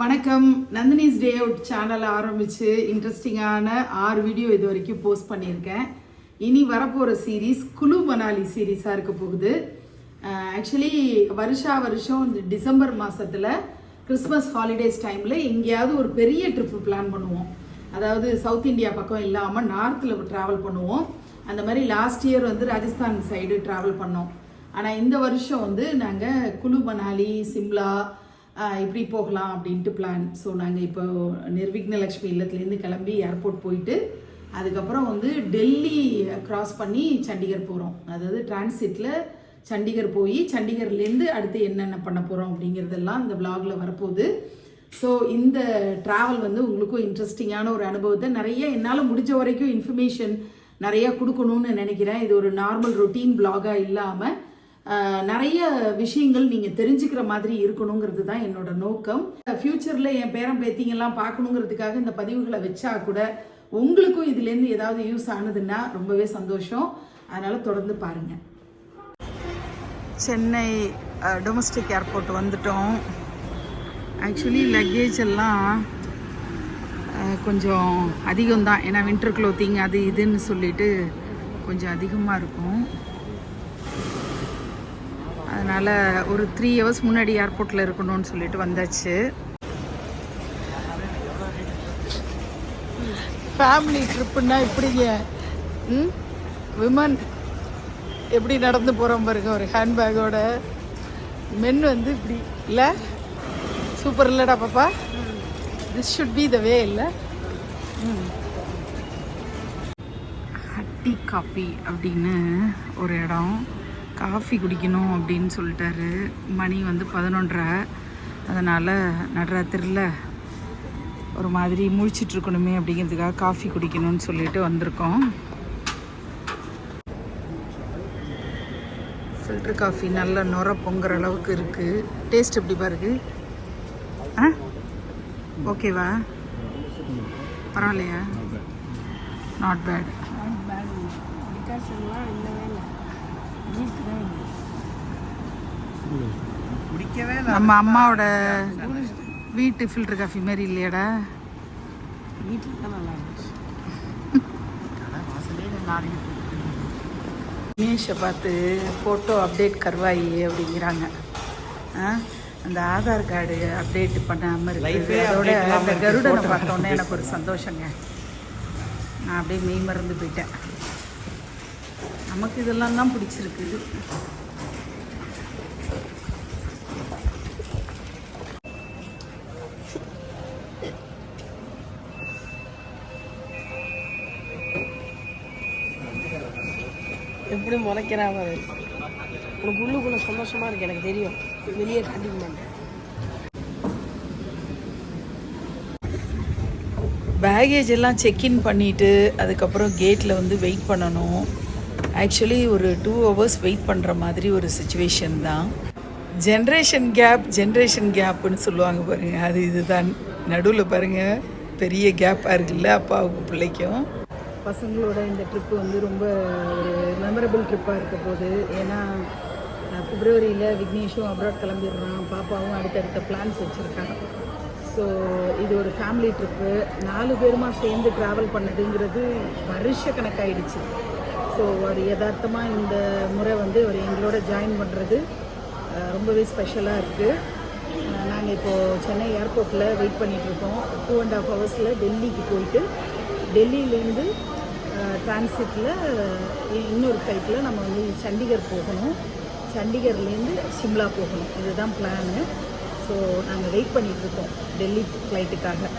வணக்கம். Nandini's day out channel ஆரம்பித்து இன்ட்ரெஸ்டிங்கான ஆறு வீடியோ இது வரைக்கும் போஸ்ட் பண்ணியிருக்கேன். இனி வரப்போகிற சீரீஸ் குழு மணாலி சீரீஸாக இருக்க போகுது. ஆக்சுவலி வருஷா வருஷம் இந்த டிசம்பர் மாதத்தில் கிறிஸ்மஸ் ஹாலிடேஸ் டைமில் எங்கேயாவது ஒரு பெரிய ட்ரிப்பு பிளான் பண்ணுவோம். அதாவது சவுத் இந்தியா பக்கம் இல்லாமல் நார்த்தில் ட்ராவல் பண்ணுவோம். அந்த மாதிரி லாஸ்ட் இயர் வந்து ராஜஸ்தான் சைடு ட்ராவல் பண்ணோம். ஆனால் இந்த வருஷம் வந்து நாங்கள் குழு மணாலி சிம்லா இப்படி போகலாம் அப்படின்ட்டு பிளான் ஸோ நாங்கள் இப்போ நிர்விக்ன லக்ஷ்மி இல்லத்துலேருந்து கிளம்பி ஏர்போர்ட் போயிட்டு அதுக்கப்புறம் வந்து டெல்லி க்ராஸ் பண்ணி சண்டிகர் போகிறோம் அதாவது டிரான்சிட்டில் சண்டிகர் போய் சண்டிகர்லேருந்து அடுத்து என்னென்ன பண்ண போகிறோம் அப்படிங்கிறதெல்லாம் இந்த vlogல வரப்போகுது. ஸோ இந்த ட்ராவல் வந்து உங்களுக்கும் இன்ட்ரெஸ்டிங்கான ஒரு அனுபவத்தை நிறைய என்னால் முடிஞ்ச வரைக்கும் இன்ஃபர்மேஷன் நிறையா கொடுக்கணும்னு நினைக்கிறேன். இது ஒரு நார்மல் ரொட்டீன் பிளாகாக இல்லாமல் நிறைய விஷயங்கள் நீங்கள் தெரிஞ்சுக்கிற மாதிரி இருக்கணுங்கிறது தான் என்னோட நோக்கம். ஃப்யூச்சரில் என் பேரன் பேத்திங்கெல்லாம் பார்க்கணுங்கிறதுக்காக இந்த பதிவுகளை வச்சா கூட உங்களுக்கும் இதுலேருந்து ஏதாவது யூஸ் ஆனதுன்னா ரொம்பவே சந்தோஷம். அதனால் தொடர்ந்து பாருங்கள் சென்னை டொமஸ்டிக் ஏர்போர்ட் வந்துட்டோம். ஆக்சுவலி லக்கேஜ் எல்லாம் கொஞ்சம் அதிகம்தான். ஏன்னா வின்டர் க்ளோத்திங் அது இதுன்னு சொல்லிட்டு கொஞ்சம் அதிகமாக இருக்கும். அதனால் ஒரு த்ரீ ஹவர்ஸ் முன்னாடி ஏர்போர்ட்டில் இருக்கணும்னு சொல்லிட்டு வந்தாச்சு. ஃபேமிலி ட்ரிப்புன்னா இப்படிங்க ம்? விமன் எப்படி நடந்து போகிறோம் பாருங்க ஒரு ஹேண்ட்பேக்கோட மென் வந்து இப்படி இல்லை? சூப்பர் இல்லைடா பாப்பா. This should be the way இல்லை? ம். ஹட்டி காப்பி அப்படின்னு ஒரு இடம். காஃபி குடிக்கணும் அப்படின்னு சொல்லிட்டாரு. மணி வந்து பதினொன்றரை. அதனால் நடுராத்திரியில் ஒரு மாதிரி முழிச்சிட்டு இருக்கணுமே அப்படிங்கிறதுக்காக காஃபி குடிக்கணும்னு சொல்லிட்டு வந்திருக்கோம். ஃபில்டர் காஃபி நல்ல நுர பொங்குற அளவுக்கு இருக்குது டேஸ்ட் எப்படி பாருக்கு? ஆ? ஓகேவா பரவாயில்லையா? நாட் பேட் நம்ம அம்மாவோட வீட்டு ஃபில்டர் காஃபி மாதிரி இல்லையாடா. வீட்டில் தான் நல்லா இருந்துச்சு மீஷை பார்த்து ஃபோட்டோ அப்டேட் கருவாயி அப்படிங்கிறாங்க. ஆ, அந்த ஆதார் கார்டு அப்டேட் பண்ணாமல் Life இருக்கு ஏ அதோட அந்த கருடனை பார்த்தோன்னே எனக்கு ஒரு சந்தோஷங்க. நான் அப்படியே மெய் மறந்து போயிட்டேன். நமக்கு இதெல்லாம் தான் பிடிச்சிருக்கு முறைக்கிறாங்க உனக்கு உள்ளுக்குள்ள சந்தோஷமா இருக்கு எனக்கு தெரியும். வெளியே காட்டிக்க மாட்டேன். பேகேஜ் எல்லாம் செக்இன் பண்ணிவிட்டு அதுக்கப்புறம் கேட்டில் வந்து வெயிட் பண்ணணும். ஆக்சுவலி ஒரு டூ ஹவர்ஸ் வெயிட் பண்ணுற மாதிரி ஒரு சுச்சுவேஷன் தான். ஜென்ரேஷன் கேப் ஜென்ரேஷன் கேப்புன்னு சொல்லுவாங்க பாருங்கள் அது இதுதான். நடுவில் பாருங்கள் பெரிய கேப்பாக இருக்குல்ல அப்பாவுக்கு பிள்ளைக்கும். பசங்களோட இந்த ட்ரிப்பு வந்து ரொம்ப ஒரு மெமரபிள் ட்ரிப்பாக இருக்க போகுது ஏன்னா பிப்ரவரியில் விக்னேஷும் அப்ராட் கிளம்பிடுறான். பாப்பாவும் அடுத்தடுத்த பிளான்ஸ் வச்சுருக்கான் ஸோ இது ஒரு ஃபேமிலி ட்ரிப்பு நாலு பேருமா சேர்ந்து ட்ராவல் பண்ணதுங்கிறது வருஷ கணக்காயிடுச்சு. ஸோ அது யதார்த்தமாக இந்த முறை வந்து அவர் எங்களோட ஜாயின் பண்ணுறது ரொம்பவே ஸ்பெஷலாக இருக்குது நாங்கள் இப்போது சென்னை ஏர்போர்ட்டில் வெயிட் பண்ணிகிட்ருக்கோம் டூ அண்ட் ஹாஃப் ஹவர்ஸில் டெல்லிக்கு போயிட்டு டெல்லியிலேருந்து டிரான்சிட்டில் இன்னொரு ஃப்ளைட்டில் நம்ம வந்து சண்டிகர் போகணும். சண்டிகர்லேருந்து சிம்லா போகணும். இதுதான் பிளானு ஸோ நாங்கள் வெயிட் பண்ணிகிட்ருக்கோம் டெல்லி ஃப்ளைட்டுக்காக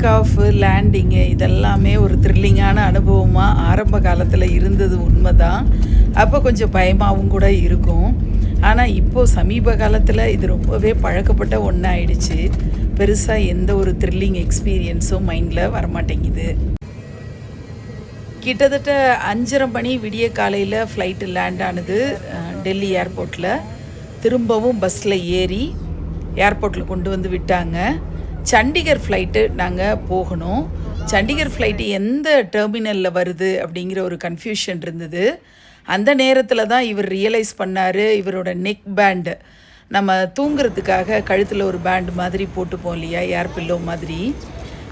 டேக் ஆஃப் லேண்டிங்கு இதெல்லாமே ஒரு த்ரில்லிங்கான அனுபவமாக ஆரம்ப காலத்தில் இருந்தது உண்மை தான் அப்போ கொஞ்சம் பயமாகவும் கூட இருக்கும். ஆனால் இப்போது சமீப காலத்தில் இது ரொம்பவே பழக்கப்பட்ட ஒன்றாயிடுச்சு பெருசாக எந்த ஒரு த்ரில்லிங் எக்ஸ்பீரியன்ஸும் மைண்டில் வரமாட்டேங்குது. கிட்டத்தட்ட அஞ்சரை மணி விடிய காலையில் ஃப்ளைட்டு லேண்ட் ஆனது டெல்லி ஏர்போர்ட்டில் திரும்பவும் பஸ்ஸில் ஏறி ஏர்போர்ட்டில் கொண்டு வந்து விட்டாங்க. சண்டிகர் ஃப்ளைட்டு நாங்கள் போகணும். சண்டிகர் ஃப்ளைட்டு எந்த டெர்மினலில் வருது அப்படிங்கிற ஒரு கன்ஃபியூஷன் இருந்தது. அந்த நேரத்தில் தான் இவர் ரியலைஸ் பண்ணார் இவரோட நெக் பேண்டு நம்ம தூங்குறதுக்காக கழுத்தில் ஒரு பேண்டு மாதிரி போட்டுப்போம் இல்லையா? ஏர் பில்லோ மாதிரி.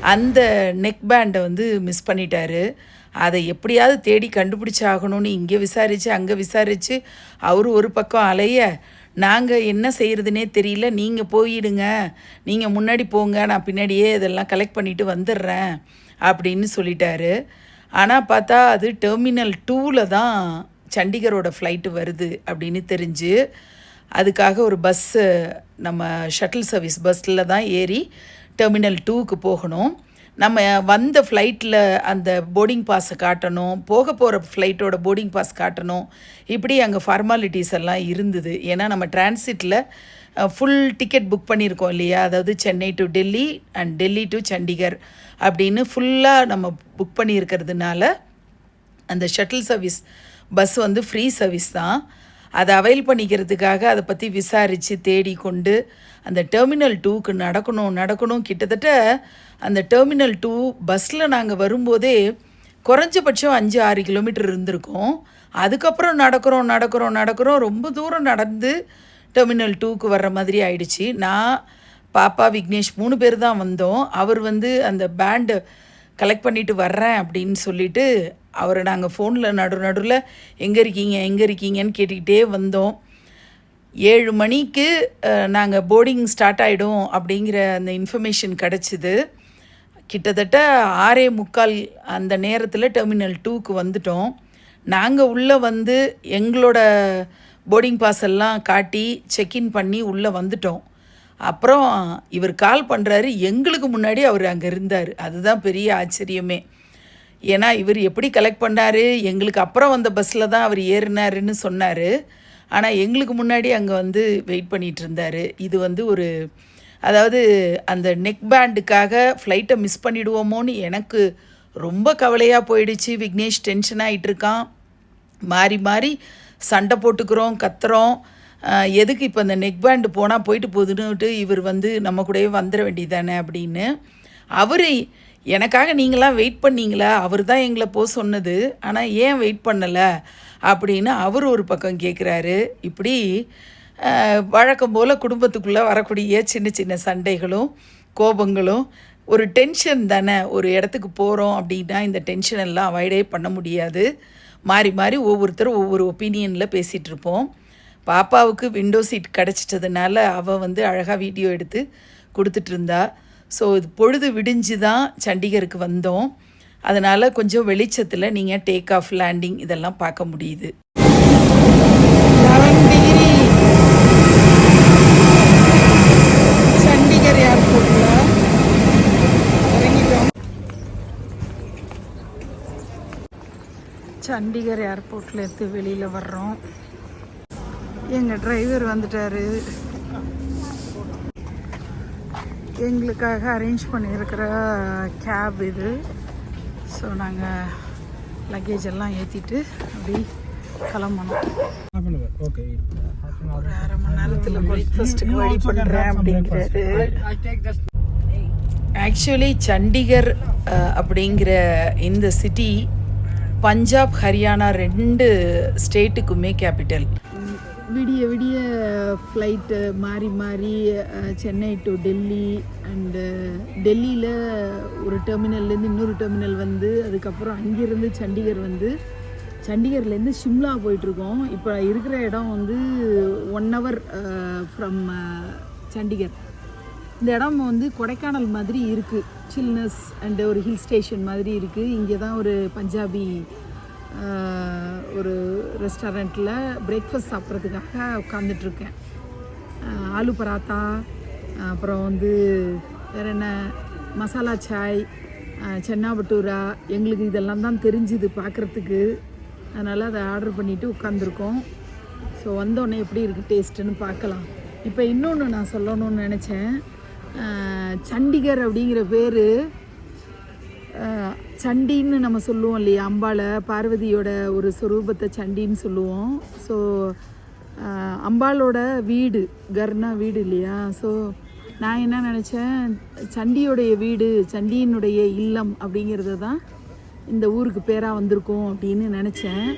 அந்த நெக் பேண்டை வந்து மிஸ் பண்ணிட்டாரு. அதை எப்படியாவது தேடி கண்டுபிடிச்சாகணும்னு இங்கே விசாரித்து அங்கே விசாரித்து அவர் ஒரு பக்கம் அலைய நாங்கள் என்ன செய்கிறதுனே தெரியல. நீங்கள் போயிடுங்க. நீங்கள் முன்னாடி போங்க. நான் பின்னாடியே இதெல்லாம் கலெக்ட் பண்ணிவிட்டு வந்துடுறேன் அப்படின்னு சொல்லிட்டாரு. ஆனால் பார்த்தா அது டெர்மினல் டூவில் தான் சண்டிகரோட ஃப்ளைட்டு வருது அப்படின்னு தெரிஞ்சு அதுக்காக ஒரு பஸ்ஸு நம்ம ஷட்டில் சர்வீஸ் பஸ்ஸில் தான் ஏறி டெர்மினல் டூக்கு போகணும். நம்ம வந்த ஃப்ளைட்டில் அந்த போர்டிங் பாஸை காட்டணும் போக போகிற ஃப்ளைட்டோட போர்டிங் பாஸ் காட்டணும். இப்படி அங்கே ஃபார்மாலிட்டிஸ் எல்லாம் இருந்தது. ஏன்னா நம்ம டிரான்சிட்டில் ஃபுல் டிக்கெட் புக் பண்ணியிருக்கோம் இல்லையா? அதாவது Chennai to Delhi and Delhi to Chandigarh அப்படின்னு ஃபுல்லாக நம்ம புக் பண்ணியிருக்கிறதுனால அந்த ஷட்டில் சர்வீஸ் பஸ் வந்து ஃப்ரீ சர்வீஸ் தான். அதை அவைல் பண்ணிக்கிறதுக்காக அதை பற்றி விசாரித்து தேடி கொண்டு அந்த டெர்மினல் டூக்கு நடக்கணும் நடக்கணும் கிட்டத்தட்ட அந்த டெர்மினல் டூ பஸ்ஸில் நாங்கள் வரும்போதே குறைஞ்சபட்சம் அஞ்சு ஆறு கிலோமீட்டர் இருந்திருக்கோம். அதுக்கப்புறம் நடக்கிறோம் நடக்கிறோம் நடக்கிறோம். ரொம்ப தூரம் நடந்து டெர்மினல் டூக்கு வர்ற மாதிரி ஆயிடுச்சு. நான் பாப்பா விக்னேஷ் மூணு பேர் தான் வந்தோம். அவர் வந்து அந்த பேண்டு கலெக்ட் பண்ணிட்டு வர்றேன் அப்படின்னு சொல்லிட்டு அவரை நாங்கள் ஃபோனில் நடு நடுவில் எங்கே இருக்கீங்க எங்கே இருக்கீங்கன்னு கேட்டுக்கிட்டே வந்தோம். ஏழு மணிக்கு நாங்கள் போர்டிங் ஸ்டார்ட் ஆகிடும் அப்படிங்கிற அந்த இன்ஃபர்மேஷன் கிடச்சிது. கிட்டத்தட்ட ஆறே முக்கால் அந்த நேரத்தில் டெர்மினல் டூக்கு வந்துட்டோம். நாங்கள் உள்ளே வந்து எங்களோட போர்டிங் பாஸ் எல்லாம் காட்டி செக்இன் பண்ணி உள்ளே வந்துட்டோம். அப்புறம் இவர் கால் பண்ணுறாரு எங்களுக்கு முன்னாடி அவர் அங்கே இருந்தார். அதுதான் பெரிய ஆச்சரியமே. ஏன்னா இவர் எப்படி கலெக்ட் பண்ணார்? எங்களுக்கு அப்புறம் வந்த பஸ்ஸில் தான் அவர் ஏறினாருன்னு சொன்னார். ஆனால் எங்களுக்கு முன்னாடி அங்கே வந்து வெயிட் பண்ணிகிட்டு இருந்தார். இது வந்து ஒரு அதாவது அந்த நெக் பேண்டுக்காக ஃப்ளைட்டை மிஸ் பண்ணிடுவோமோன்னு எனக்கு ரொம்ப கவலையாக போயிடுச்சு. விக்னேஷ் டென்ஷன் ஆகிட்டு இருக்கான் மாறி மாறி சண்டை போட்டுக்கிறோம் கத்துறோம். எதுக்கு இப்போ அந்த நெக் பேண்டு போனால் போயிட்டு போகுதுன்னுட்டு இவர் வந்து நம்ம கூடயே வந்துட வேண்டியதானே அப்படின்னு. அவர் எனக்காக நீங்களாம் வெயிட் பண்ணீங்களா? அவர் தான் எங்களை போக சொன்னது. ஆனால் ஏன் வெயிட் பண்ணலை? அப்படின்னு அவர் ஒரு பக்கம் கேட்குறாரு இப்படி வழக்கம் போல் குடும்பத்துக்குள்ளே வரக்கூடிய சின்ன சின்ன சண்டைகளும் கோபங்களும் ஒரு டென்ஷன் தானே. ஒரு இடத்துக்கு போகிறோம் அப்படின்னா இந்த டென்ஷன் எல்லாம் அவாய்டே பண்ண முடியாது. மாறி மாறி ஒவ்வொருத்தரும் ஒவ்வொரு ஒப்பீனியனில் பேசிகிட்டு இருப்போம். பாப்பாவுக்கு விண்டோ சீட் கிடச்சிட்டதுனால அவள் வந்து அழகாக வீடியோ எடுத்து கொடுத்துட்டு இருந்தா. ஸோ இது பொழுது விடிஞ்சு தான் சண்டிகருக்கு வந்தோம். அதனால் கொஞ்சம் வெளிச்சத்தில் நீங்கள் டேக் ஆஃப் லேண்டிங் இதெல்லாம் பார்க்க முடியுது சண்டிகர் ஏர்போர்ட்டில் இறங்கிட்டோம் சண்டிகர் ஏர்போர்ட்ல இருந்து வெளியில் வர்றோம். எங்கள் டிரைவர் வந்துட்டாரு. எங்களுக்காக அரேஞ்ச் பண்ணியிருக்கிற கேப் இது. ஸோ நாங்கள் லக்கேஜ் எல்லாம் ஏற்றிட்டு அப்படி கிளம்பணும். ஒரு அரை மணி நேரத்தில் பிரேக்ஃபாஸ்ட்டுக்கு வழி பண்ணுறேன் அப்படிங்கிறாரு. ஆக்சுவலி சண்டிகர் அப்படிங்கிற இந்த சிட்டி பஞ்சாப் ஹரியானா ரெண்டு ஸ்டேட்டுக்குமே கேபிட்டல் விடிய விடிய ஃப்ளைட்டு மாறி மாறி சென்னை டு டெல்லி அண்டு டெல்லியில் ஒரு டெர்மினல்லேருந்து இன்னொரு டெர்மினல் வந்து அதுக்கப்புறம் அங்கேருந்து சண்டிகர் வந்து சண்டிகர்லேருந்து ஷிம்லா போயிட்டுருக்கோம். இப்போ இருக்கிற இடம் வந்து ஒன் ஹவர் ஃப்ரம் சண்டிகர். இந்த இடம் வந்து கொடைக்கானல் மாதிரி இருக்குது சில்னஸ் அண்டு ஒரு ஹில் ஸ்டேஷன் மாதிரி இருக்குது இங்கே தான் ஒரு பஞ்சாபி ஒரு ரெஸ்டாரண்ட்டில் பிரேக்ஃபாஸ்ட் சாப்பிட்றதுக்காக உட்காந்துட்ருக்கேன் ஆலு பராத்தா அப்புறம் வந்து வேறு என்ன மசாலா சாய் சென்னா பட்டூரா எங்களுக்கு இதெல்லாம் தான் தெரிஞ்சுது பார்க்குறதுக்கு அதனால் அதை ஆர்டர் பண்ணிவிட்டு உட்காந்துருக்கோம் ஸோ வந்தோடனே எப்படி இருக்குது டேஸ்ட்டுன்னு பார்க்கலாம். இப்போ இன்னொன்று நான் சொல்லணும்னு நினச்சேன். சண்டிகர் அப்படிங்கிற பேர். சண்டின்னு நம்ம சொல்லுவோம் இல்லையா? அம்பாளை பார்வதியோட ஒரு சுரூபத்தை சண்டின்னு சொல்லுவோம். ஸோ அம்பாளோட வீடு கர்னா வீடு இல்லையா? ஸோ நான் என்ன நினச்சேன்? சண்டியோடைய வீடு சண்டியினுடைய இல்லம் அப்படிங்கிறது தான் இந்த ஊருக்கு பேராக வந்திருக்கும் அப்படின்னு நினச்சேன்.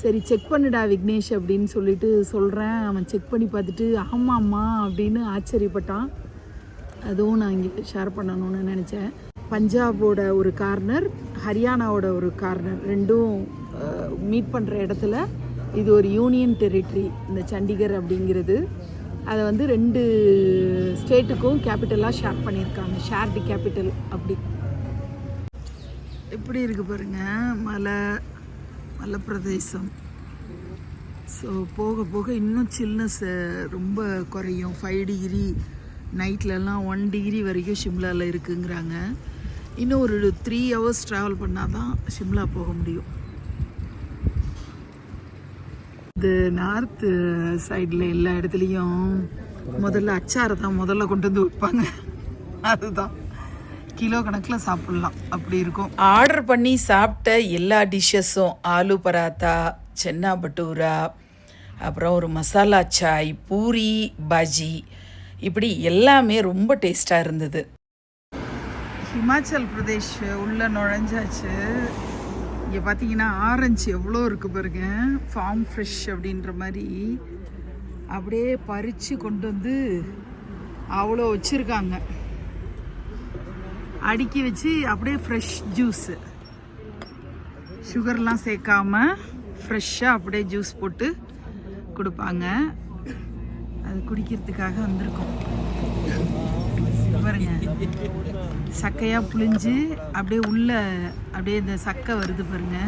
சரி செக் பண்ணுடா விக்னேஷ் அப்படின்னு சொல்லிட்டு சொல்கிறேன் அவன் செக் பண்ணி பார்த்துட்டு ஆமாம்மா அப்படின்னு ஆச்சரியப்பட்டான். அதுவும் நான் இங்கே ஷேர் பண்ணணும்னு நினச்சேன். பஞ்சாபோட ஒரு கார்னர் ஹரியானாவோட ஒரு கார்னர் ரெண்டும் மீட் பண்ணுற இடத்துல இது ஒரு யூனியன் டெரிட்டரி இந்த சண்டிகர் அப்படிங்கிறது. அதை வந்து ரெண்டு ஸ்டேட்டுக்கும் கேபிட்டலாக ஷேர் பண்ணியிருக்காங்க. ஷேர்டு கேபிட்டல் அப்படி. எப்படி இருக்குது பாருங்கள் மலை மலை பிரதேசம் ஸோ போக போக இன்னும் சில்னஸ் ரொம்ப குறையும். ஃபைவ் டிகிரி நைட்லலாம் ஒன் டிகிரி வரைக்கும் ஷிம்லாவில் இருக்குங்கிறாங்க. இன்னும் ஒரு த்ரீ ஹவர்ஸ் ட்ராவல் பண்ணால் தான் ஷிம்லா போக முடியும். இது நார்த்து சைடில் எல்லா இடத்துலையும் முதல்ல அச்சாரை தான் முதல்ல கொண்டு வந்து வைப்பாங்க அதுதான். கிலோ கணக்கில் சாப்பிட்லாம். அப்படி இருக்கும். ஆர்டர் பண்ணி சாப்பிட்ட எல்லா டிஷ்ஷஸும் ஆலு பராத்தா சென்னா பட்டூரா அப்புறம் ஒரு மசாலா சாய் பூரி பஜி இப்படி எல்லாமே ரொம்ப டேஸ்ட்டாக இருந்தது. ஹிமாச்சல் பிரதேஷ் உள்ளே நுழைஞ்சாச்சு. இங்கே பார்த்தீங்கன்னா ஆரஞ்சு எவ்வளோ இருக்குது பாருங்க. ஃபார்ம் ஃப்ரெஷ் அப்படின்ற மாதிரி அப்படியே பறித்து கொண்டு வந்து அவ்வளோ வச்சுருக்காங்க. அடுக்கி வச்சு அப்படியே ஃப்ரெஷ் ஜூஸு சுகர்லாம் சேர்க்காம ஃப்ரெஷ்ஷாக அப்படியே ஜூஸ் போட்டு கொடுப்பாங்க. அது குடிக்கிறதுக்காக வந்திருக்கோம். பாருங்க. சக்கையா புளிஞ்சு அப்படியே உள்ள அப்படியே இந்த சக்கை வருது பாருங்க.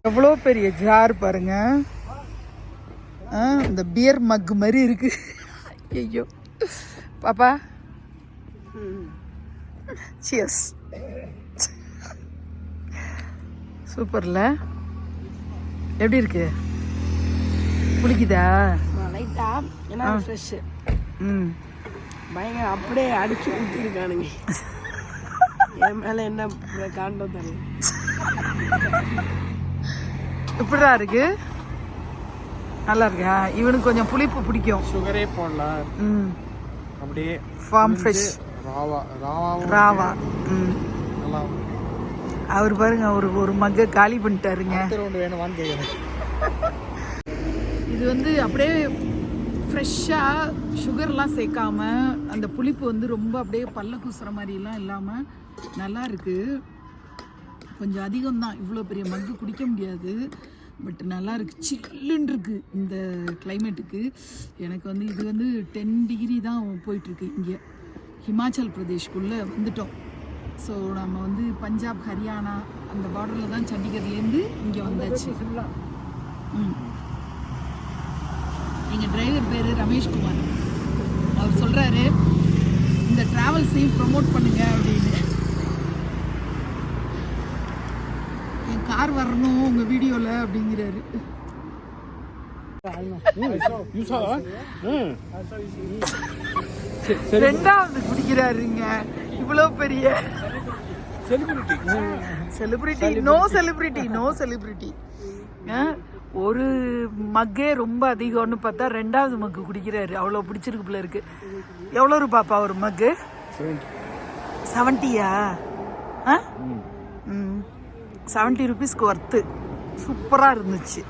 எவ்வளோ பெரிய ஜார் பாருங்க. ஆ, இந்த பியர் மக் மாதிரி இருக்கு. ஐயோ பாப்பா. சியஸ் சூப்பர்ல. எப்படி இருக்கு? குளிக்குதா? லைட்டா ஏன்னா ஃப்ரெஷ்ஷு ம். பயங்கர அப்படியே அடிச்சு ஊற்றிருக்கானுங்க என் மேலே என்ன காண்டம் தெரியல. எப்படிடா இருக்கு? நல்லா இருக்கா? இவனுக்கு கொஞ்சம் புளிப்பு பிடிக்கும். சுகரே போடலாம். ம். அப்படியே ஃபார்ம் ஃப்ரெஷ் ராவா ராவாவும் ராவா. ம். நல்லா அவர் பாருங்க ஒரு ஒரு மக்க காலி பண்ணிட்டாருங்க. வேணுமான்னு கேட்குறேன் இது வந்து அப்படியே ஃப்ரெஷ்ஷாக சுகர்லாம் சேர்க்காம அந்த புளிப்பு வந்து ரொம்ப அப்படியே பல்ல கூசுற மாதிரிலாம் இல்லாமல் நல்லா இருக்கு. கொஞ்சம் அதிகம் தான் இவ்வளோ பெரிய மக்கு குடிக்க முடியாது. பட் நல்லா இருக்கு. சில்லுன்னு இருக்கு இந்த கிளைமேட்டுக்கு எனக்கு வந்து இது வந்து டென் டிகிரி தான் போயிட்டுருக்கு இங்கே. ஹிமாச்சல் பிரதேஷ்குள்ளே வந்துட்டோம். ஸோ நம்ம வந்து பஞ்சாப் ஹரியானா அந்த பார்டரில் தான் சண்டிகர்லேருந்து இங்கே வந்தாச்சு. ம். எங்கள் டிரைவர் பேர் ரமேஷ்குமார் அவர் சொல்கிறாரு இந்த ட்ராவல்ஸையும் ப்ரொமோட் பண்ணுங்க அப்படின்னு. என் கார் வரணும் உங்கள் வீடியோவில் அப்படிங்கிறாரு. ரெண்டாவது குடிக்கிறாருங்க. இவ்வளோ பெரிய celebrity celebrity no celebrity no celebrity ஒரு மக்கே ரொம்ப அதிகம்னு பார்த்தா ரெண்டாவது மக்கு குடிக்கிறாரு. அவ்வளோ பிடிச்சிருக்கு பிள்ளை இருக்கு. எவ்வளோ ரூபாப்பா ஒரு மக்கு? செவன்ட்டியா ஆ? ம். செவன்ட்டி ருபீஸ்க்கு ஒர்த்து சூப்பராக இருந்துச்சு.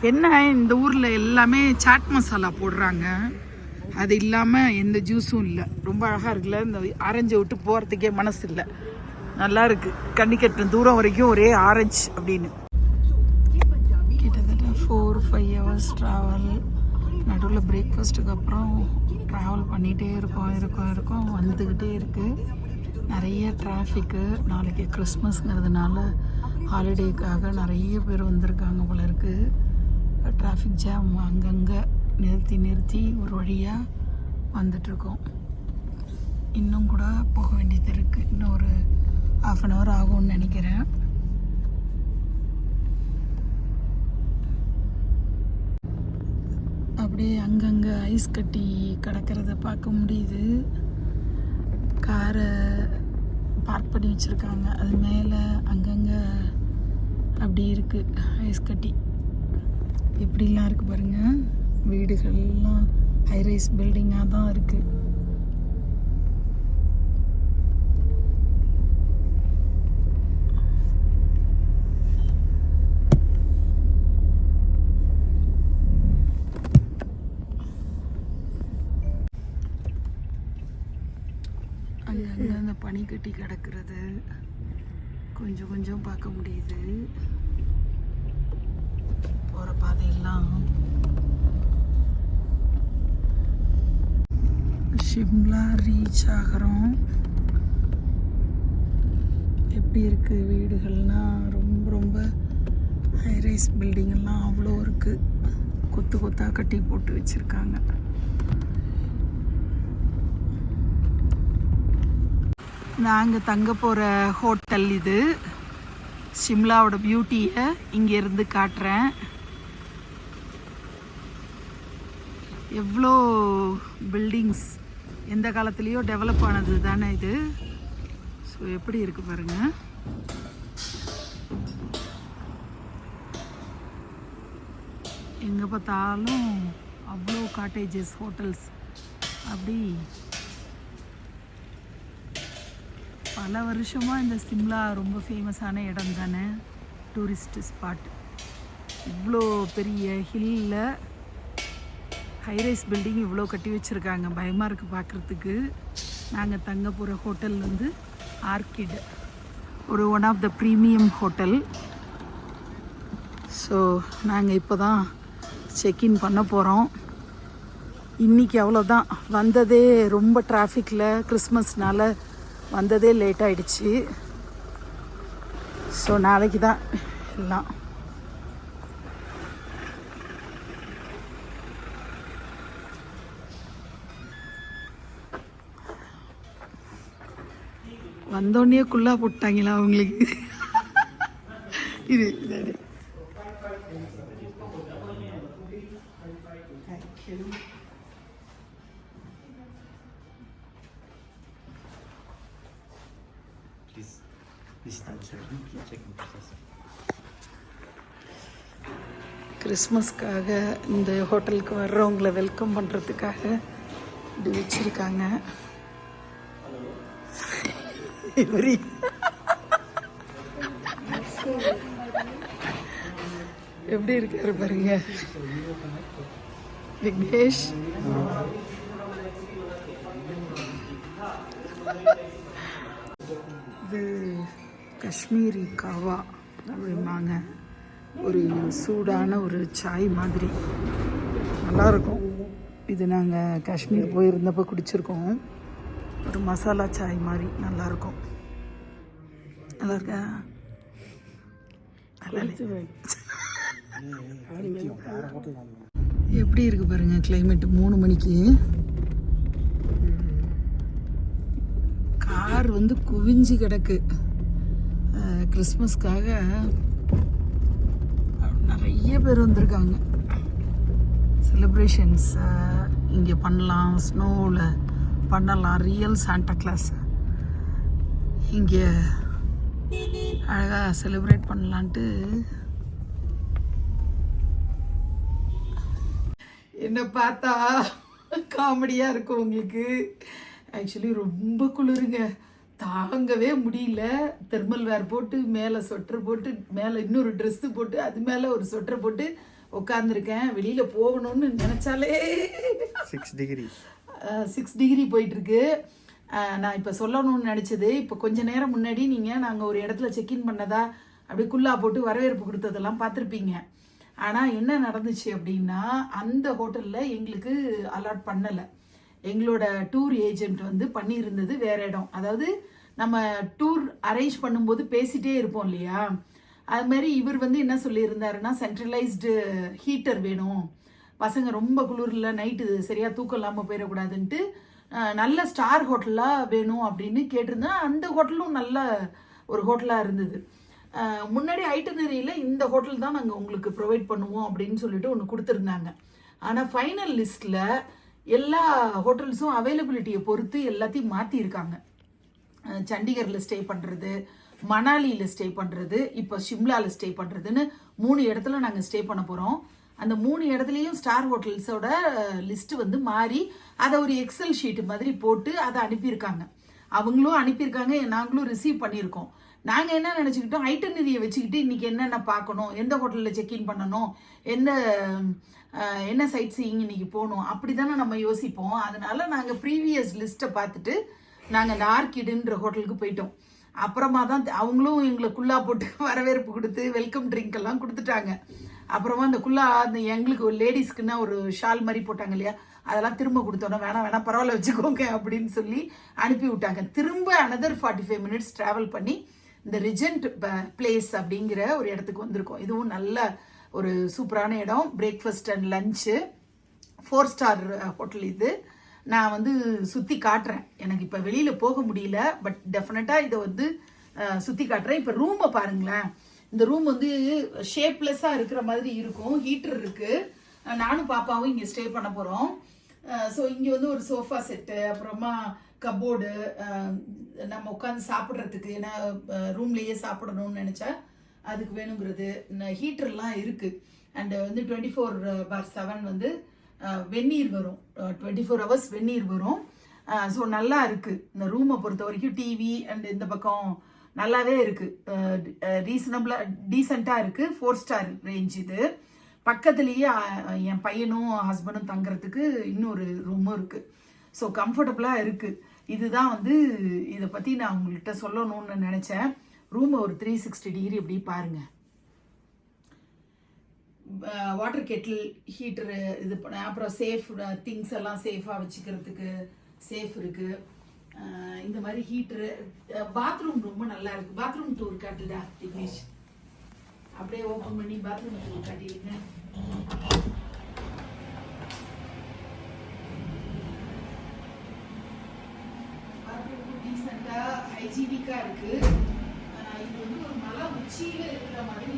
என்ன இந்த ஊரில் எல்லாமே சாட் மசாலா போடுறாங்க. அது இல்லாமல் எந்த ஜூஸும் இல்லை. ரொம்ப அழகாக இருக்குல்ல? இந்த ஆரஞ்சை விட்டு போகிறதுக்கே மனசு இல்லை. நல்லா இருக்கு. கண்ணிக்கட்டு தூரம் வரைக்கும் ஒரே ஆரஞ்சு அப்படின்னு. ஃபைவ் ஹவர்ஸ் ட்ராவல் நடுவில் பிரேக்ஃபாஸ்ட்டுக்கு அப்புறம் ட்ராவல் பண்ணிகிட்டே இருக்கோம் இருக்கோம் இருக்கோம் வந்துக்கிட்டே இருக்குது நிறைய டிராஃபிக்கு நாளைக்கு கிறிஸ்மஸ்ங்கிறதுனால ஹாலிடேக்காக நிறைய பேர் வந்திருக்காங்க போல இருக்குது டிராஃபிக் ஜாம் அங்கங்கே நிறுத்தி நிறுத்தி ஒரு வழியாக வந்துட்ருக்கோம் இன்னும் கூட போக வேண்டியது இருக்குது இன்னும் ஒரு ஆஃப் அன் ஹவர் ஆகும்னு நினைக்கிறேன். அப்படியே அங்கங்கே ஐஸ் கட்டி கிடக்கிறத பார்க்க முடியுது. காரை பார்க் பண்ணி வச்சுருக்காங்க. அது மேலே அங்கங்கே அப்படி இருக்குது ஐஸ் கட்டி. எப்படிலாம் இருக்குது பாருங்கள் வீடுகள்லாம் ஹைரைஸ் பில்டிங்காக தான் இருக்குது அங்கங்கே அந்த பனி கட்டி கிடக்கிறது. கொஞ்சம் கொஞ்சம் பார்க்க முடியுது. போகிற பாதையெல்லாம். ஷிம்லா ரீச் ஆகிறோம். எப்படி இருக்குது வீடுகள்னால் ரொம்ப ரொம்ப ஹைரைஸ் பில்டிங்கெல்லாம் அவ்வளோ இருக்குது கொத்து கொத்தாக கட்டி போட்டு வச்சுருக்காங்க. நாங்கள் தங்க போகிற ஹோட்டல் இது. சிம்லாவோட பியூட்டியை இங்கேருந்து காட்டுறேன். எவ்வளோ பில்டிங்ஸ் எந்த காலத்துலேயோ டெவலப் ஆனது தானே இது. ஸோ எப்படி இருக்கு பாருங்கள் எங்கே பார்த்தாலும் அவ்வளோ காட்டேஜஸ் ஹோட்டல்ஸ் அப்படி பல வருஷமாக இந்த சிம்லா ரொம்ப ஃபேமஸான இடம் தானே? டூரிஸ்ட் ஸ்பாட் இவ்வளோ பெரிய ஹில்லில் ஹைரைஸ் பில்டிங் இவ்வளோ கட்டி வச்சுருக்காங்க. பயமாக இருக்குது பார்க்குறதுக்கு நாங்கள் தங்க போகிற ஹோட்டல் வந்து ஆர்கிட் ஒரு one of the premium hotel so நாங்கள் இப்போ தான் செக்இன் பண்ண போகிறோம் இன்றைக்கி அவ்வளோதான் வந்ததே ரொம்ப டிராஃபிக்கில் கிறிஸ்மஸ்னால் வந்ததே லேட் ஆகிடுச்சு ஸோ நாளைக்கு தான் எல்லாம். வந்தோடனே குள்ளா போட்டாங்களா அவங்களுக்கு? இது. கிறிஸ்மஸ்க்காக இந்த ஹோட்டலுக்கு வர்றவங்கள வெல்கம் பண்ணுறதுக்காக இப்படி வச்சுருக்காங்க. இவரி. எப்படி இருக்காரு பாருங்க. விக்னேஷ். இது காஷ்மீரி காவா அப்படிம்பாங்க. ஒரு சூடான ஒரு சாய் மாதிரி. நல்லாயிருக்கும் இது நாங்கள் காஷ்மீர் போயிருந்தப்போ குடிச்சிருக்கோம். ஒரு மசாலா சாய் மாதிரி நல்லாயிருக்கும் நல்லா இருக்கா நல்லா எப்படி இருக்கு பாருங்க கிளைமேட் மூணு மணிக்கு. கார் வந்து குவிஞ்சு கிடக்கு. கிறிஸ்மஸ்க்காக நிறைய பேர் வந்திருக்காங்க. செலிப்ரேஷன்ஸ் இங்கே பண்ணலாம் ஸ்னோவில் பண்ணலாம் ரியல் சாண்டா கிளாஸ் இங்கே அழகாக செலிப்ரேட் பண்ணலான்ட்டு. என்ன பார்த்தா காமெடியாக இருக்கும் உங்களுக்கு. ஆக்சுவலி ரொம்ப குளிருங்க. தாங்கவே முடியல. தெர்மல் வேர் போட்டு மேலே ஸ்வெட்டர் போட்டு மேலே இன்னொரு ட்ரெஸ்ஸு போட்டு அது மேலே ஒரு ஸ்வெட்டர் போட்டு உட்காந்துருக்கேன் வெளியில் போகணும்னு நினச்சாலே Six degree. சிக்ஸ் டிகிரி போயிட்டுருக்கு. நான் இப்போ சொல்லணும்னு நினச்சது. இப்போ கொஞ்ச நேரம் முன்னாடி நீங்கள் நாங்கள் ஒரு இடத்துல செக்இன் பண்ணதா அப்படியே குல்லா போட்டு வரவேற்பு கொடுத்ததெல்லாம் பார்த்துருப்பீங்க. ஆனால் என்ன நடந்துச்சு அப்படின்னா அந்த ஹோட்டலில் எங்களுக்கு அலாட் பண்ணலை. எங்களோட டூர் ஏஜென்ட் வந்து பண்ணியிருந்தது வேற இடம். அதாவது நம்ம டூர் அரேஞ்ச் பண்ணும்போது பேசிட்டே இருப்போம் இல்லையா? அது மாதிரி இவர் வந்து என்ன சொல்லியிருந்தாருன்னா சென்ட்ரலைஸ்டு ஹீட்டர் வேணும். பசங்க ரொம்ப குளிரில் நைட்டு சரியாக தூக்கம் இல்லாமல் போயிடக்கூடாதுன்ட்டு நல்ல ஸ்டார் ஹோட்டலாக வேணும் அப்படின்னு கேட்டிருந்தேன் அந்த ஹோட்டலும் நல்ல ஒரு ஹோட்டலாக இருந்தது. முன்னாடி ஐட்டனரியில் இந்த ஹோட்டல் தான் நாங்கள் உங்களுக்கு ப்ரொவைட் பண்ணுவோம் அப்படின்னு சொல்லிட்டு ஒன்று கொடுத்துருந்தாங்க. ஆனால் ஃபைனல் லிஸ்ட்டில் எல்லா ஹோட்டல்ஸும் அவைலபிலிட்டியை பொறுத்து எல்லாத்தையும் மாற்றியிருக்காங்க சண்டிகரில் ஸ்டே பண்ணுறது மணாலியில் ஸ்டே பண்ணுறது இப்போ ஷிம்லாவில் ஸ்டே பண்ணுறதுன்னு மூணு இடத்துல நாங்கள் ஸ்டே பண்ண போகிறோம் அந்த மூணு இடத்துலையும் ஸ்டார் ஹோட்டல்ஸோட லிஸ்ட்டு வந்து மாறி அதை ஒரு எக்ஸல் ஷீட்டு மாதிரி போட்டு அதை அனுப்பியிருக்காங்க. அவங்களும் அனுப்பியிருக்காங்க நாங்களும் ரிசீவ் பண்ணியிருக்கோம். நாங்கள் என்ன நினச்சிக்கிட்டோம்? ஐட்டனரியை வச்சுக்கிட்டு இன்றைக்கி என்னென்ன பார்க்கணும்? எந்த ஹோட்டலில் செக்இன் பண்ணணும்? எந்த என்ன சைட் சீயிங் இன்னைக்கு போகணும்? அப்படி தானே நம்ம யோசிப்போம். அதனால நாங்கள் ப்ரீவியஸ் லிஸ்ட்டை பார்த்துட்டு நாங்கள் அந்த ஆர்கிடுன்ற ஹோட்டலுக்கு போயிட்டோம். அப்புறமா தான் அவங்களும் எங்களை குல்லா போட்டு வரவேற்பு கொடுத்து வெல்கம் ட்ரிங்க் எல்லாம் கொடுத்துட்டாங்க. அப்புறமா அந்த குல்லா அந்த எங்களுக்கு ஒரு லேடிஸ்க்குன்னா ஒரு ஷால் மாதிரி போட்டாங்க இல்லையா? அதெல்லாம் திரும்ப கொடுத்தோன்னா வேணாம் வேணாம் பரவாயில்ல வச்சுக்கோங்க அப்படின்னு சொல்லி அனுப்பி விட்டாங்க. திரும்ப another forty five minutes travel பண்ணி இந்த ரிஜென்ட் பிளேஸ் அப்படிங்கிற ஒரு இடத்துக்கு வந்திருக்கோம். இதுவும் நல்ல ஒரு சூப்பரான இடம். Breakfast and lunch four star hotel இது. நான் வந்து சுற்றி காட்டுறேன். எனக்கு இப்போ வெளியில் போக முடியல பட் டெஃபினட்டாக இதை வந்து uh, சுற்றி காட்டுறேன். இப்போ ரூமை பாருங்களேன். இந்த ரூம் வந்து ஷேப்லெஸ்ஸாக இருக்கிற மாதிரி இருக்கும். ஹீட்டர் இருக்குது நானும் பாப்பாவும் இங்கே ஸ்டே பண்ண போகிறோம் ஸோ இங்கே வந்து ஒரு சோஃபா செட்டு அப்புறமா கப்போர்டு நம்ம உட்காந்து சாப்பிட்றதுக்கு ஏன்னா ரூம்லேயே சாப்பிடணும்னு நினச்சா அதுக்கு வேணுங்கிறது. ஹீட்டர்லாம் இருக்குது அண்டு வந்து டுவெண்ட்டி ஃபோர் பார் செவன் வந்து uh, வெந்நீர் வரும். டுவெண்ட்டி ஃபோர் ஹவர்ஸ் வெந்நீர் வரும். Uh, ஸோ நல்லா இருக்குது இந்த ரூமை பொறுத்த வரைக்கும் டிவி அண்ட் இந்த பக்கம் நல்லாவே இருக்குது ரீசனபிளாக டீசெண்டாக இருக்குது ஃபோர் ஸ்டார் ரேஞ்ச் இது. பக்கத்துலேயே uh, என் பையனும் ஹஸ்பண்டும் தங்குறதுக்கு இன்னொரு ரூமும் இருக்குது ஸோ கம்ஃபர்டபுளாக இருக்குது இதுதான் வந்து இதை பற்றி நான் உங்கள்கிட்ட சொல்லணும்னு நினச்சேன். ரூமை ஒரு த்ரீ சிக்ஸ்டி டிகிரி இப்படி பாருங்கள் வாட்டர் கெட்டில் ஹீட்டரு இது பண்ண அப்புறம் சேஃப் திங்ஸ் எல்லாம் சேஃபாக வச்சுக்கிறதுக்கு சேஃப் இருக்குது இந்த மாதிரி ஹீட்டரு பாத்ரூம் ரொம்ப நல்லா இருக்குது பாத்ரூம் டூர் காட்டுடா தினேஷ் அப்படியே ஓப்பன் பண்ணி பாத்ரூம் டூர் காட்டிடுங்க. பாத்ரூம் டீசெண்டாக ஹைஜீனிக்காக இருக்குது உச்சியில இருக்கிற மாதிரி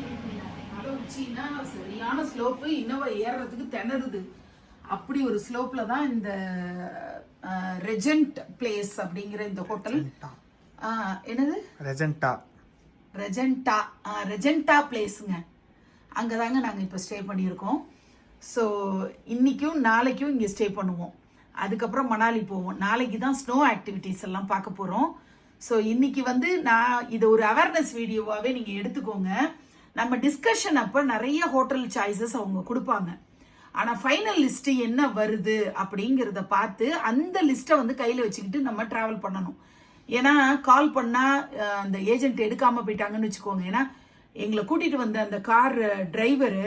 மலை உச்சின்னா சரியான ஸ்லோப்பு இன்னவா ஏறுறதுக்கு திணறுது. அப்படி ஒரு ஸ்லோப்ல தான் இந்த ரெஜென்ட் பிளேஸ் அப்படிங்கிற இந்த ஹோட்டல் என்னது? ரெஜென்டா ரெஜென்டா ரெஜென்டா பிளேஸுங்க அங்கே தாங்க நாங்கள் இப்போ ஸ்டே பண்ணியிருக்கோம். ஸோ இன்றைக்கும் நாளைக்கும் இங்கே ஸ்டே பண்ணுவோம். அதுக்கப்புறம் மணாலி போவோம். நாளைக்கு தான் ஸ்னோ ஆக்டிவிட்டீஸ் எல்லாம் பார்க்க போகிறோம் ஸோ இன்னைக்கு வந்து நான் இது ஒரு அவேர்னஸ் வீடியோவாகவே நீங்கள் எடுத்துக்கோங்க. நம்ம டிஸ்கஷன் அப்போ நிறைய ஹோட்டல் சாய்ஸஸ் அவங்க கொடுப்பாங்க. ஆனால் ஃபைனல் லிஸ்ட்டு என்ன வருது அப்படிங்கிறத பார்த்து அந்த லிஸ்ட்டை வந்து கையில் வச்சுக்கிட்டு நம்ம ட்ராவல் பண்ணணும். ஏன்னா கால் பண்ணால் அந்த ஏஜென்ட் எடுக்காமல் போயிட்டாங்கன்னு வச்சுக்கோங்க. ஏன்னா எங்களை கூட்டிகிட்டு வந்த அந்த கார் டிரைவரு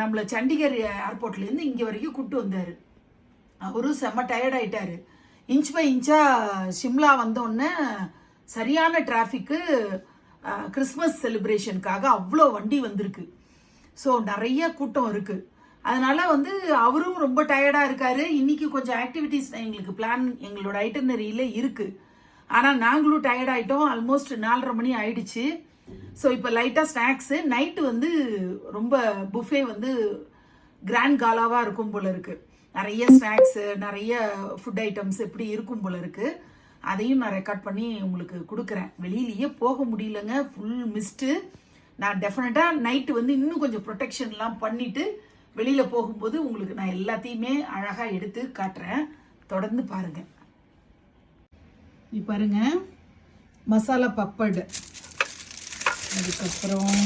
நம்மளை சண்டிகர் ஏர்போர்ட்லேருந்து இங்கே வரைக்கும் கூப்பிட்டு வந்தார். அவரும் செம்ம டயர்டாயிட்டாரு இன்ச் பை இன்ச்சா சிம்லா வந்தோடனே சரியான டிராஃபிக்கு கிறிஸ்மஸ் செலிப்ரேஷனுக்காக அவ்வளோ வண்டி வந்திருக்கு. ஸோ நிறைய கூட்டம் இருக்குது அதனால் வந்து அவரும் ரொம்ப டயர்டாக இருக்கார். இன்னைக்கு கொஞ்சம் ஆக்டிவிட்டீஸ் எங்களுக்கு பிளான் எங்களோட ஐட்டனரியில் இருக்குது ஆனால் நாங்களும் டயர்ட் ஆகிட்டோம் ஆல்மோஸ்ட் நாலரை மணி ஆயிடுச்சு. ஸோ இப்போ லைட்டாக ஸ்நாக்ஸு நைட்டு வந்து ரொம்ப புஃபே வந்து கிராண்ட் காலாவாக இருக்கும் போல இருக்குது நிறைய ஸ்நாக்ஸு நிறைய ஃபுட் ஐட்டம்ஸ் எப்படி இருக்கும் போல இருக்குது அதையும் நான் ரெக்கார்ட் பண்ணி உங்களுக்கு கொடுக்குறேன். வெளியிலேயே போக முடியலங்க. ஃபுல் மிஸ்ட்டு நான் டெஃபினட்டாக நைட்டு வந்து இன்னும் கொஞ்சம் ப்ரொடெக்ஷன்லாம் பண்ணிவிட்டு வெளியில் போகும்போது உங்களுக்கு நான் எல்லாத்தையுமே அழகாக எடுத்து காட்டுறேன். தொடர்ந்து பாருங்கள் இப்போ பாருங்க. மசாலா பப்படு. அதுக்கப்புறம்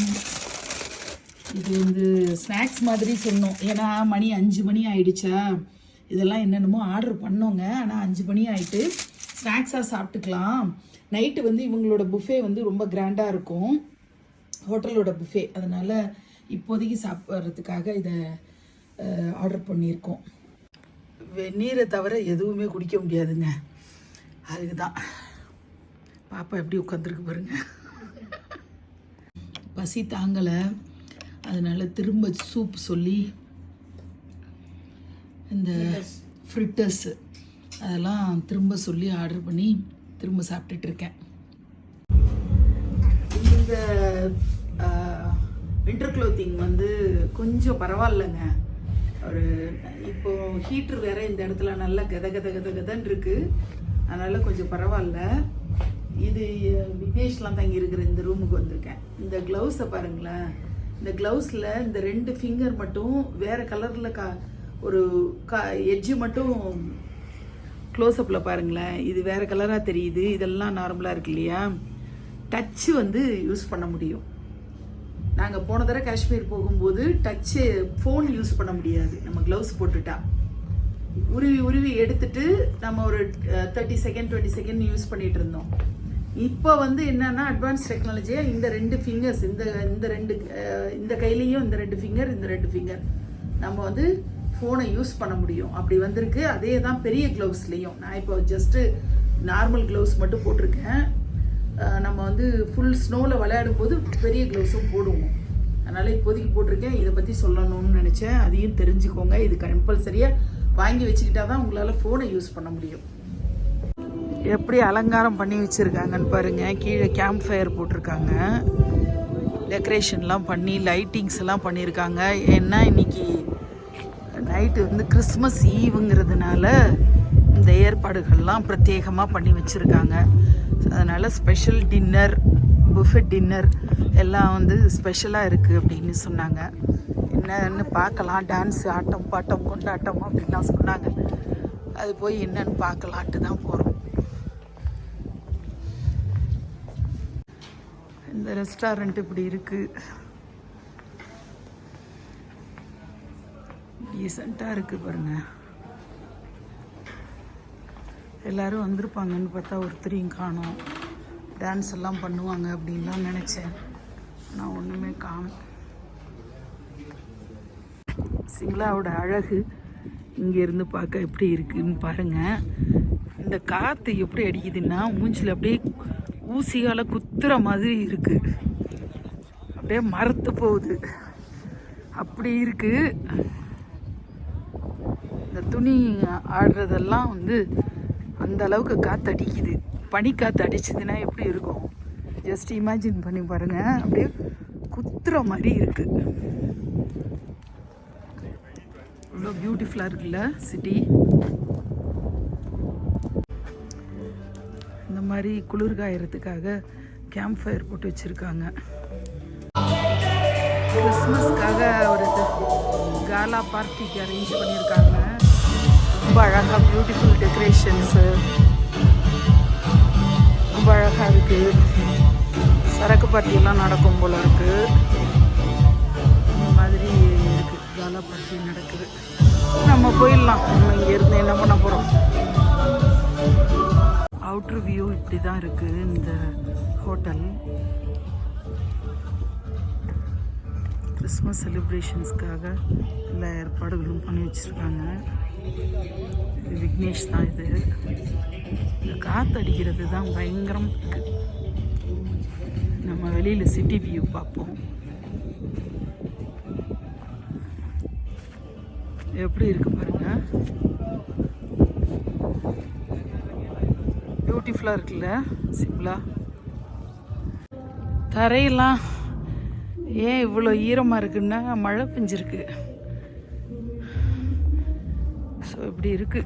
இது வந்து ஸ்நாக்ஸ் மாதிரி சொன்னோம். ஏன்னா மணி அஞ்சு மணி ஆயிடுச்சா? இதெல்லாம் என்னென்னமோ ஆர்டர் பண்ணோங்க. ஆனால் அஞ்சு மணி ஆயிட்டு ஸ்நாக்ஸாக சாப்பிட்டுக்கலாம். நைட்டு வந்து இவங்களோட புஃபே வந்து ரொம்ப கிராண்டாக இருக்கும். ஹோட்டலோட புஃபே அதனால் இப்போதைக்கு சாப்பிட்றதுக்காக இதை ஆர்டர் பண்ணியிருக்கோம். வெந்நீரை தவிர எதுவுமே குடிக்க முடியாதுங்க. அதுக்கு தான் பாப்பா எப்படி உட்காந்துருக்கு பாருங்க. பசி தாங்கலை. அதனால திரும்ப சூப் சொல்லி இந்த ஃப்ரிட்டர்ஸு அதெல்லாம் திரும்ப சொல்லி ஆர்டர் பண்ணி திரும்ப சாப்பிட்டுட்டு இருக்கேன். இந்த வின்டர் க்ளோத்திங் வந்து கொஞ்சம் பரவாயில்லைங்க. ஒரு இப்போ ஹீட்ரு வேற இந்த இடத்துல நல்லா கத கத கத கதன்னு இருக்கு. அதனால கொஞ்சம் பரவாயில்ல. இது விக்னேஷ்லாம் தங்கி இருக்கிற இந்த ரூமுக்கு வந்திருக்கேன். இந்த க்ளவுஸை பாருங்களேன். இந்த க்ளவுஸில் இந்த ரெண்டு ஃபிங்கர் மட்டும் வேறு கலரில் கா ஒரு கா எட்ஜு மட்டும் க்ளோஸ்அப்பில் பாருங்களேன். இது வேறு கலராக தெரியுது. இதெல்லாம் நார்மலாக இருக்கு இல்லையா? டச்சு வந்து யூஸ் பண்ண முடியும். நாங்கள் போன தடவை காஷ்மீர் போகும்போது டச்சு ஃபோன் யூஸ் பண்ண முடியாது. நம்ம க்ளவுஸ் போட்டுட்டா. உருவி உருவி எடுத்துட்டு நம்ம ஒரு thirty second twenty second use பண்ணிகிட்டு இருந்தோம். இப்போ வந்து என்னன்னா அட்வான்ஸ் டெக்னாலஜியாக இந்த ரெண்டு ஃபிங்கர்ஸ் இந்த இந்த ரெண்டு இந்த கையிலையும் இந்த ரெண்டு ஃபிங்கர் இந்த ரெண்டு ஃபிங்கர் நம்ம வந்து ஃபோனை யூஸ் பண்ண முடியும். அப்படி வந்திருக்கு. அதே தான் பெரிய க்ளவுஸ்லேயும் நான் இப்போ ஜஸ்ட்டு நார்மல் க்ளவுஸ் மட்டும் போட்டிருக்கேன். நம்ம வந்து ஃபுல் ஸ்னோவில் விளையாடும் போது பெரிய க்ளவுஸும் போடுவோம். அதனால் இப்போதைக்கு போட்டிருக்கேன். இதை பற்றி சொல்லணும்னு நினச்சேன். அதையும் தெரிஞ்சுக்கோங்க. இது கம்பல்சரியாக வாங்கி வச்சுக்கிட்டா தான் உங்களால் ஃபோனை யூஸ் பண்ண முடியும். எப்படி அலங்காரம் பண்ணி வச்சுருக்காங்கன்னு பாருங்கள் கீழே கேம்ப் ஃபயர் போட்டிருக்காங்க. டெக்கரேஷன்லாம் பண்ணி லைட்டிங்ஸ் எல்லாம் பண்ணியிருக்காங்க ஏன்னா இன்னைக்கு நைட்டு வந்து கிறிஸ்மஸ் ஈவுங்கிறதுனால இந்த ஏற்பாடுகள்லாம் பிரத்யேகமாக பண்ணி வச்சுருக்காங்க. அதனால் ஸ்பெஷல் டின்னர் புஃபெட் டின்னர் எல்லாம் வந்து ஸ்பெஷலாக இருக்குது அப்படின்னு சொன்னாங்க. என்னன்னு பார்க்கலாம். டான்ஸ் ஆட்டம் பாட்டம் கொண்டாட்டம் அப்படின்லாம் சொன்னாங்க. அது போய் என்னன்னு பார்க்கலான்ட்டு தான் போகிறோம் இந்த ரெஸ்டாரண்ட் இப்படி இருக்கு. டீசெண்டாக இருக்கு பாருங்க. எல்லாரும் வந்திருப்பாங்கன்னு பார்த்தா ஒருத்தரையும் காணும். டான்ஸ் எல்லாம் பண்ணுவாங்க அப்படின்லாம் நினச்சேன். நான் ஒன்றுமே காணும். சிம்லாவோட அழகு இங்கேருந்து பார்க்க எப்படி இருக்குன்னு பாருங்கள் இந்த காற்று எப்படி அடிக்குதுன்னா மூஞ்சில் அப்படியே ஊசியால் குத்துற மாதிரி இருக்கு. அப்படியே மரத்து போகுது. அப்படி இருக்கு. இந்த துணி ஆடுறதெல்லாம் வந்து அந்த அளவுக்கு காற்று அடிக்குது காற்று அடிச்சதுன்னா எப்படி இருக்கும்? ஜஸ்ட் இமேஜின் பண்ணி பாருங்க. அப்படியே குத்துற மாதிரி இருக்கு. இவ்வளோ பியூட்டிஃபுல்லாக இருக்குல்ல சிட்டி மாதிரி குளிர் காயறதுக்காக கேம்ப் ஃபயர் போட்டு வச்சுருக்காங்க. கிறிஸ்மஸ்க்காக ஒரு காலா பார்ட்டிக்கு அரேஞ்ச் பண்ணியிருக்காங்க ரொம்ப அழகாக பியூட்டிஃபுல் டெக்கரேஷன்ஸு ரொம்ப அழகாக இருக்குது சரக்கு பார்ட்டியெல்லாம் நடக்கும் போல இருக்குது இந்த மாதிரி இருக்குது காலா பார்ட்டி நடக்குது. நம்ம போயிடலாம். நம்ம இங்கேருந்து என்ன பண்ண போகிறோம் அவுட்ரு வியூ இப்படி தான் இருக்குது இந்த ஹோட்டல் கிறிஸ்மஸ் செலிப்ரேஷன்ஸ்க்காக எல்லா ஏற்பாடுகளும் பண்ணி வச்சுருக்காங்க. இது விக்னேஷ் தான் இது. இந்த காற்று அடிக்கிறது தான் பயங்கரம் நம்ம வெளியில் சிட்டி வியூ பார்ப்போம். எப்படி இருக்கு பாருங்கள் பியூட்டிஃபுல்லாக இருக்குல்ல சிம்லா தரையெல்லாம் ஏன் இவ்வளோ ஈரமாக இருக்குன்னா மழை பெஞ்சிருக்கு. ஸோ இப்படி இருக்கு.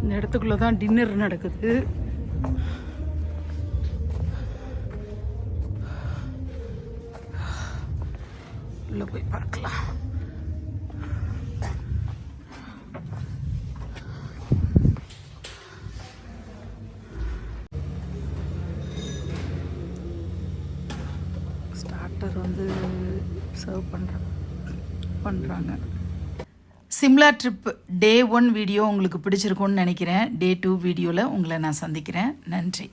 இந்த இடத்துக்குள்ளே தான் டின்னர் நடக்குது. Kerala trip day one video உங்களுக்கு பிடிச்சிருக்கும்னு நினைக்கிறேன். டே டூ வீடியோவில் உங்களை நான் சந்திக்கிறேன். நன்றி.